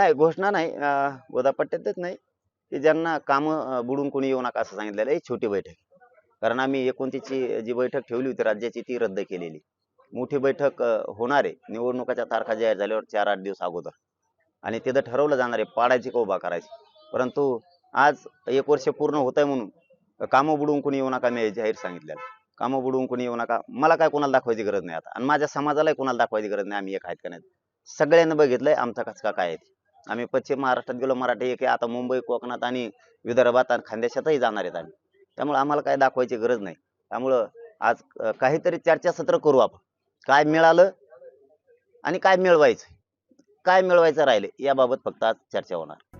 नाही घोषणा नाही. गोदापट्ट्यातच नाही की ज्यांना कामं बुडून कोणी येऊ नका असं सांगितलेलं आहे. छोटी बैठक कारण आम्ही एकोणतीसची जी बैठक ठेवली होती राज्याची ती रद्द केलेली मोठी बैठक होणार आहे. निवडणुकाच्या तारखा जाहीर झाल्यावर चार आठ दिवस अगोदर. आणि तिथं ठरवलं जाणार आहे. पाडायची का उभा करायची? परंतु आज एक वर्ष पूर्ण होत आहे म्हणून कामं बुडवून कोणी येऊ नका मी जाहीर सांगितलेलं. कामं बुडवून कोणी येऊ नका. मला काय कोणाला दाखवायची गरज नाही आता. आणि माझ्या समाजालाही कोणाला दाखवायची गरज नाही. आम्ही एक आहेत का नाही? सगळ्यांना बघितलंय आमचा कचका का काय आहे आम्ही पश्चिम महाराष्ट्रात गेलो मराठी की आता मुंबई कोकणात आणि विदर्भात आणि खानदेशातही जाणार आहेत आम्ही. त्यामुळे आम्हाला काय दाखवायची गरज नाही. त्यामुळं आज काहीतरी चर्चासत्र करू आपण. काय मिळालं आणि काय मिळवायचं? काय मिळवायचं राहिले? याबाबत फक्त आज चर्चा होणार.